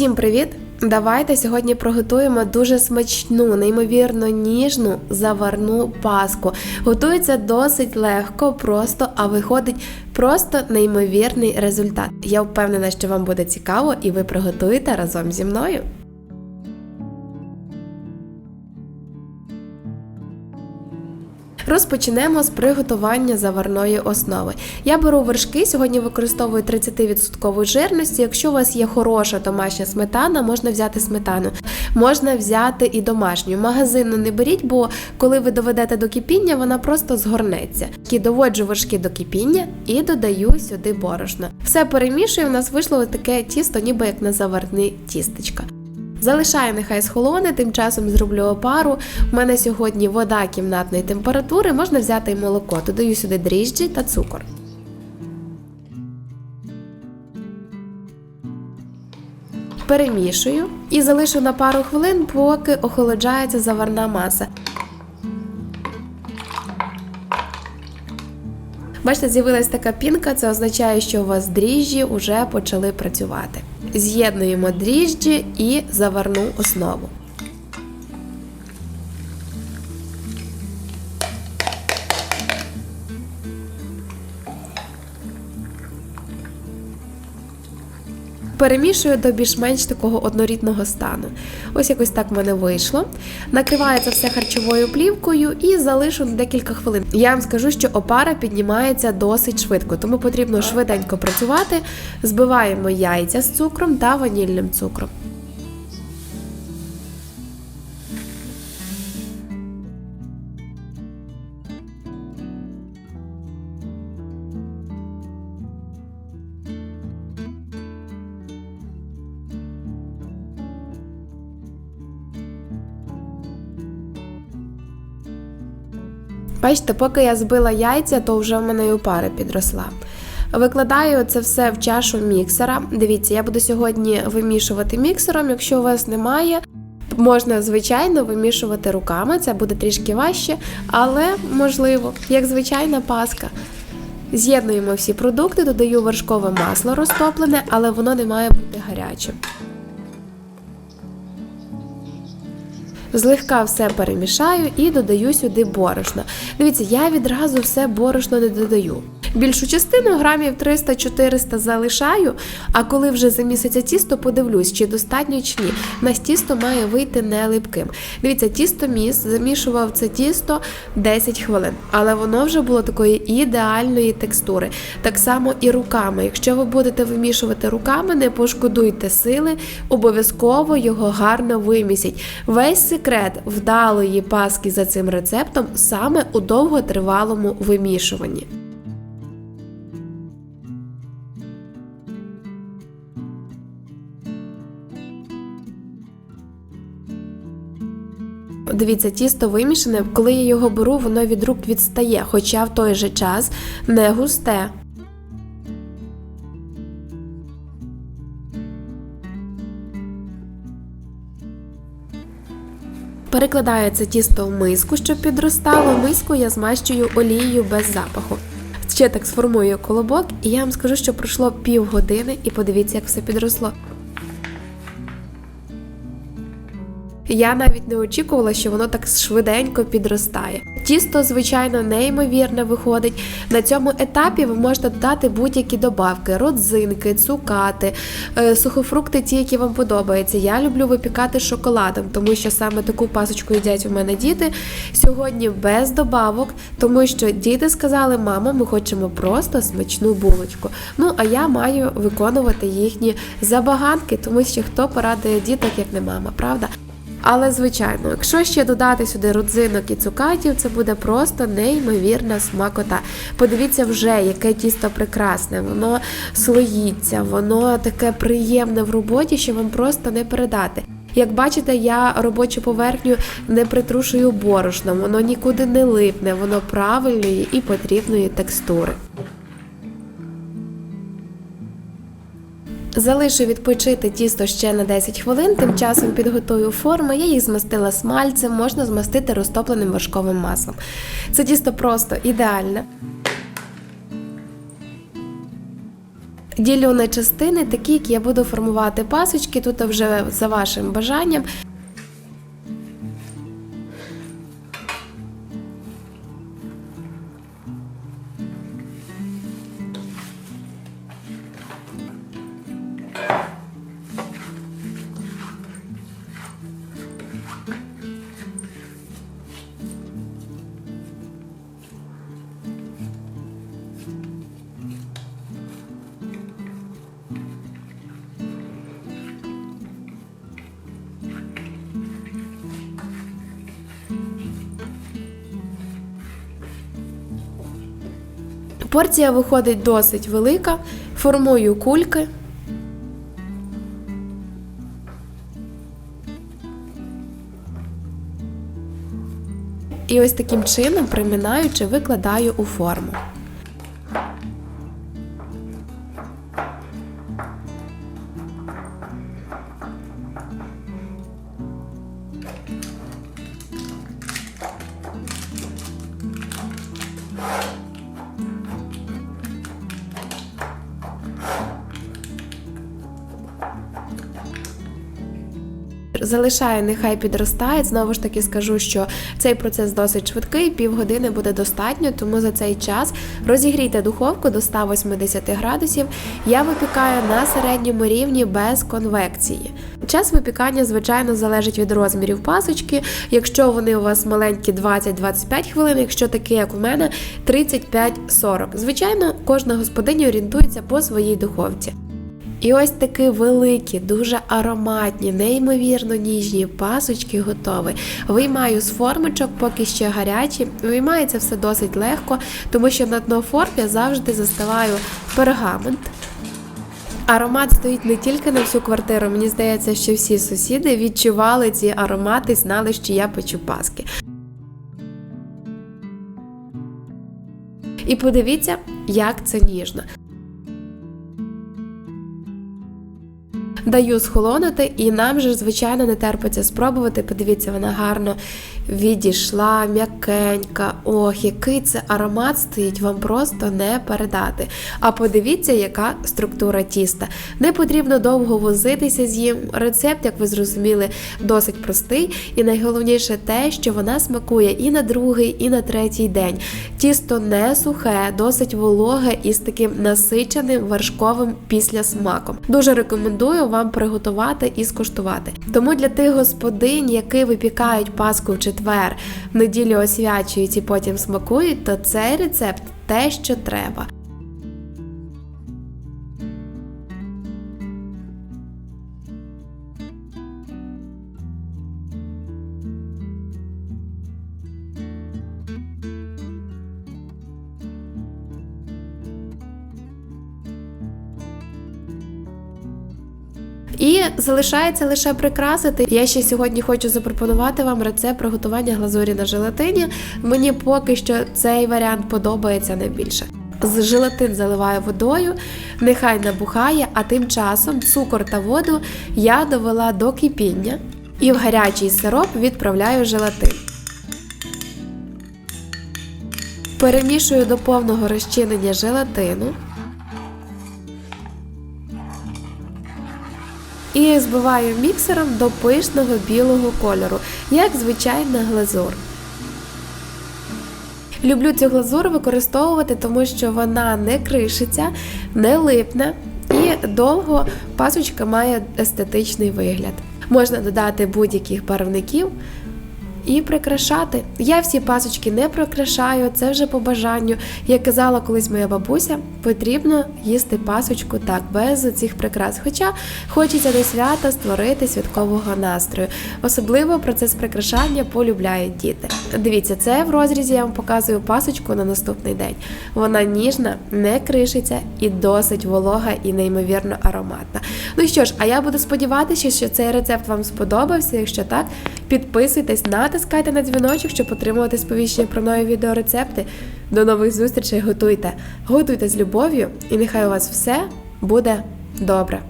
Усім привіт! Давайте сьогодні приготуємо дуже смачну, неймовірно ніжну заварну паску. Готується досить легко, просто, а виходить просто неймовірний результат. Я впевнена, що вам буде цікаво і ви приготуєте разом зі мною. Розпочнемо з приготування заварної основи. Я беру вершки, сьогодні використовую 30% жирності. Якщо у вас є хороша домашня сметана, можна взяти сметану. Можна взяти і домашню. Магазинну не беріть, бо коли ви доведете до кипіння, вона просто згорнеться. І доводжу вершки до кипіння і додаю сюди борошно. Все перемішую, у нас вийшло таке тісто, ніби як на заварне тістечко. Залишаю нехай схолоне, тим часом зроблю опару. У мене сьогодні вода кімнатної температури, можна взяти і молоко. Додаю сюди дріжджі та цукор. Перемішую і залишу на пару хвилин, поки охолоджається заварна маса. Бачите, з'явилась така пінка, це означає, що у вас дріжджі вже почали працювати. З'єднуємо дріжджі і заварну основу. Перемішую до більш-менш такого однорідного стану. Ось якось так в мене вийшло. Накриваю це все харчовою плівкою і залишу на декілька хвилин. Я вам скажу, що опара піднімається досить швидко, тому потрібно швиденько працювати. Збиваємо яйця з цукром та ванільним цукром. Бачите, поки я збила яйця, то вже в мене і опара підросла. Викладаю це все в чашу міксера. Дивіться, я буду сьогодні вимішувати міксером. Якщо у вас немає, можна звичайно вимішувати руками. Це буде трішки важче, але можливо, як звичайна паска. З'єднуємо всі продукти, додаю вершкове масло розтоплене, але воно не має бути гарячим. Злегка все перемішаю і додаю сюди борошно. Дивіться, я відразу все борошно не додаю. Більшу частину грамів 300-400 залишаю, а коли вже заміситься тісто, подивлюсь, чи достатньо чи ні. На тісто має вийти не липким. Дивіться, тісто міс замішував це тісто 10 хвилин, але воно вже було такої ідеальної текстури. Так само і руками. Якщо ви будете вимішувати руками, не пошкодуйте сили, обов'язково його гарно вимісіть. Весь секрет вдалої паски за цим рецептом саме у довготривалому вимішуванні. Дивіться, тісто вимішане, коли я його беру, воно від рук відстає, хоча в той же час не густе. Перекладаю це тісто в миску, щоб підростало. Миску я змащую олією без запаху. Ще так сформую колобок, і я вам скажу, що пройшло півгодини, і подивіться, як все підросло. Я навіть не очікувала, що воно так швиденько підростає. Тісто, звичайно, неймовірне виходить. На цьому етапі ви можете додати будь-які добавки: родзинки, цукати, е, сухофрукти, ті, які вам подобаються. Я люблю випікати шоколадом, тому що саме таку пасочку їдять у мене діти. Сьогодні без добавок, тому що діти сказали, мама, ми хочемо просто смачну булочку. Ну, а я маю виконувати їхні забаганки, тому що хто порадує діток, як не мама, правда? Але, звичайно, якщо ще додати сюди родзинок і цукатів, це буде просто неймовірна смакота. Подивіться вже, яке тісто прекрасне, воно слоїться, воно таке приємне в роботі, що вам просто не передати. Як бачите, я робочу поверхню не притрушую борошном, воно нікуди не липне, воно правильної і потрібної текстури. Залишу відпочити тісто ще на 10 хвилин, тим часом підготую форми, я їх змастила смальцем, можна змастити розтопленим вершковим маслом. Це тісто просто ідеальне. Ділю на частини, такі, як я буду формувати пасочки, тут вже за вашим бажанням. Порція виходить досить велика. Формую кульки. І ось таким чином, приминаючи, викладаю у форму. Залишаю, нехай підростає. Знову ж таки скажу, що цей процес досить швидкий, півгодини буде достатньо, тому за цей час розігрійте духовку до 180 градусів. Я випікаю на середньому рівні без конвекції. Час випікання, звичайно, залежить від розмірів пасочки. Якщо вони у вас маленькі 20-25 хвилин, якщо такі, як у мене, 35-40. Звичайно, кожна господиня орієнтується по своїй духовці. І ось такі великі, дуже ароматні, неймовірно ніжні пасочки готові. Виймаю з формочок, поки ще гарячі. Виймається все досить легко, тому що на дно форм я завжди заставаю пергамент. Аромат стоїть не тільки на всю квартиру. Мені здається, що всі сусіди відчували ці аромати, знали, що я печу паски. І подивіться, як це ніжно. Даю схолонути, і нам же, звичайно, не терпиться спробувати. Подивіться, вона гарно відійшла, м'якенька. Ох, який це аромат стоїть, вам просто не передати. А подивіться, яка структура тіста. Не потрібно довго возитися з їм. Рецепт, як ви зрозуміли, досить простий. І найголовніше те, що вона смакує і на другий, і на третій день. Тісто не сухе, досить вологе і з таким насиченим вершковим післясмаком. Дуже рекомендую вам приготувати і скуштувати. Тому для тих господинь, які випікають паску в четвер, в неділю освячують і потім смакують, то цей рецепт те, що треба. І залишається лише прикрасити. Я ще сьогодні хочу запропонувати вам рецепт приготування глазурі на желатині. Мені поки що цей варіант подобається найбільше. З желатин заливаю водою, нехай набухає, а тим часом цукор та воду я довела до кипіння і в гарячий сироп відправляю желатин. Перемішую до повного розчинення желатину. І збиваю міксером до пишного білого кольору, як звичайна глазур. Люблю цю глазур використовувати, тому що вона не кришиться, не липне і довго пасочка має естетичний вигляд. Можна додати будь-яких барвників і прикрашати. Я всі пасочки не прикрашаю, це вже по бажанню. Як казала колись моя бабуся, потрібно їсти пасочку так, без цих прикрас. Хоча хочеться до свята створити святкового настрою. Особливо процес прикрашання полюбляють діти. Дивіться, це в розрізі я вам показую пасочку на наступний день. Вона ніжна, не кришиться і досить волога і неймовірно ароматна. Ну що ж, а я буду сподіватися, що цей рецепт вам сподобався. Якщо так, підписуйтесь, натискайте на дзвіночок, щоб отримувати сповіщення про нові відеорецепти. До нових зустрічей, готуйте, готуйте з любов'ю, і нехай у вас все буде добре.